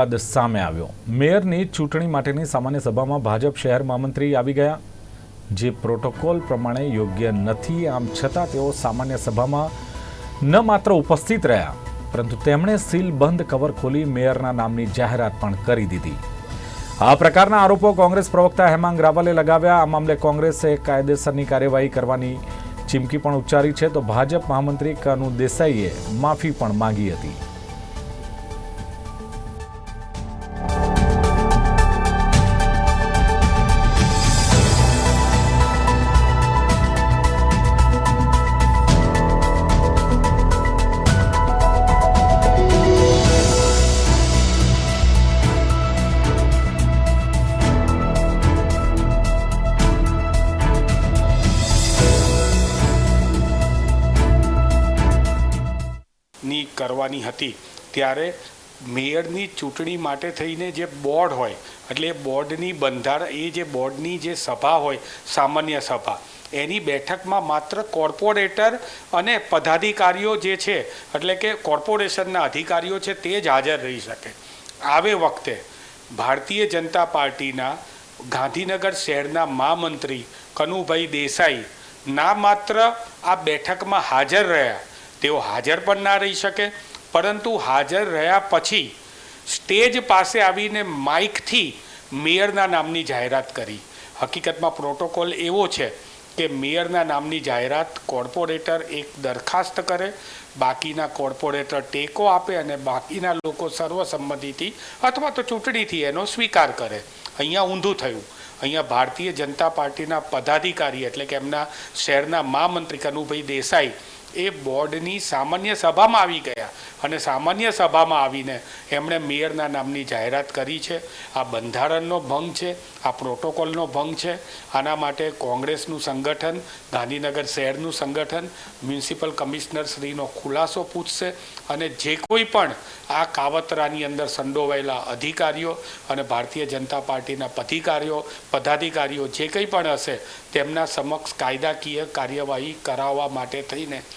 બાદ સામે આવ્યો. મેયરની ચૂંટણી માટેની સામાન્ય સભામાં ભાજપ શહેર મહામંત્રી આવી ગયા. જે પ્રોટોકોલ પ્રમાણે યોગ્ય નથી, આમ છતાં તેઓ સામાન્ય સભામાં ન માત્ર ઉપસ્થિત રહ્યા, પરંતુ તેમણે સીલબંધ કવર ખોલી મેયરના નામની જાહેરાત પણ કરી દીધી. આ પ્રકારના આરોપો કોંગ્રેસ પ્રવક્તા હેમાંગ રાવલે લગાવ્યા. આ મામલે કોંગ્રેસે કાયદેસરની કાર્યવાહી કરવાની ચીમકી પણ ઉચ્ચારી છે. તો ભાજપ મહામંત્રી કનુ દેસાઈએ માફી પણ માંગી હતી. કરવાની હતી. ત્યારે મેયરની ચૂંટણી માટે થઈને જે બોર્ડ હોય, એટલે બોર્ડની બંધારણ, એ જે બોર્ડની જે સભા હોય, સામાન્ય સભા, એની બેઠકમાં માત્ર કોર્પોરેટર અને પદાધિકારીઓ જે છે, એટલે કે કોર્પોરેશનના અધિકારીઓ છે, તે જ હાજર રહી શકે. આવે વખતે ભારતીય જનતા પાર્ટીના ગાંધીનગર શહેરના મહામંત્રી કનુભાઈ દેસાઈ ના માત્ર આ બેઠકમાં હાજર રહ્યા તેઓ હાજર પણ ના રહી શકે. પરંતુ હાજર રહ્યા પછી સ્ટેજ પાસે આવીને માઇકથી મેયરના નામની જાહેરાત કરી. હકીકતમાં પ્રોટોકોલ એવો છે કે મેયરના નામની જાહેરાત કોર્પોરેટર એક દરખાસ્ત કરે, બાકીના કોર્પોરેટર ટેકો આપે અને બાકીના લોકો સર્વસંમતિથી અથવા તો ચૂંટણીથી એનો સ્વીકાર કરે. અહીંયા ઊંધું થયું. અહીંયા ભારતીય જનતા પાર્ટીના પદાધિકારી એટલે કે એમના શહેરના મહામંત્રી કનુભાઈ દેસાઈ એ બોર્ડની સામાન્ય સભામાં આવી ગયા અને સામાન્ય સભામાં આવીને એમણે મેયરના નામની જાહેરાત કરી છે. આ બંધારણનો ભંગ છે, આ પ્રોટોકોલનો ભંગ છે. આના માટે કોંગ્રેસનું સંગઠન, ગાંધીનગર શહેરનું સંગઠન, મ્યુનિસિપલ કમિશનર શ્રીનો ખુલાસો પૂછશે અને જે કોઈ પણ આ કાવતરાની અંદર સંડોવાયેલા અધિકારીઓ અને ભારતીય જનતા પાર્ટીના પધિકારીઓ, પદાધિકારીઓ જે કંઈ પણ હશે, તેમના સમક્ષ કાયદાકીય કાર્યવાહી કરાવવા માટે થઈને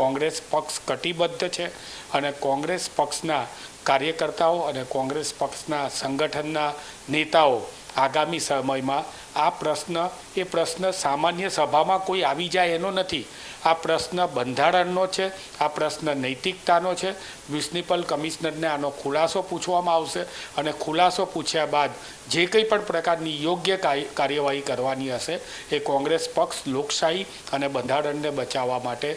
કોંગ્રેસ પક્ષ કટિબદ્ધ છે અને કોંગ્રેસ પક્ષના કાર્યકર્તાઓ અને કોંગ્રેસ પક્ષના સંગઠનના નેતાઓ આગામી સમયમાં આ પ્રશ્ન, એ પ્રશ્ન સામાન્ય સભામાં કોઈ આવી જાય એનો નથી. આ પ્રશ્ન બંધારણનો છે, આ પ્રશ્ન નૈતિકતાનો છે. મ્યુનિસિપલ કમિશનરને આનો ખુલાસો પૂછવામાં આવશે અને ખુલાસો પૂછ્યા બાદ જે કંઈ પણ પ્રકારની યોગ્ય કાર્યવાહી કરવાની હશે, એ કોંગ્રેસ પક્ષ લોકશાહી અને બંધારણને બચાવવા માટે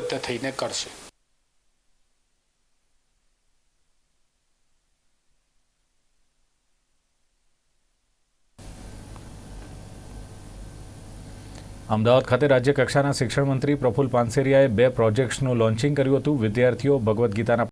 કટિબદ્ધ થઈને કરશે. અમદાવાદ ખાતે રાજ્ય કક્ષાના શિક્ષણ મંત્રી પ્રફુલ પાનસેરિયાએ બે પ્રોજેક્ટ્સનું લોન્ચિંગ કર્યું હતું. વિદ્યાર્થીઓ ભગવદ્ ગીતાના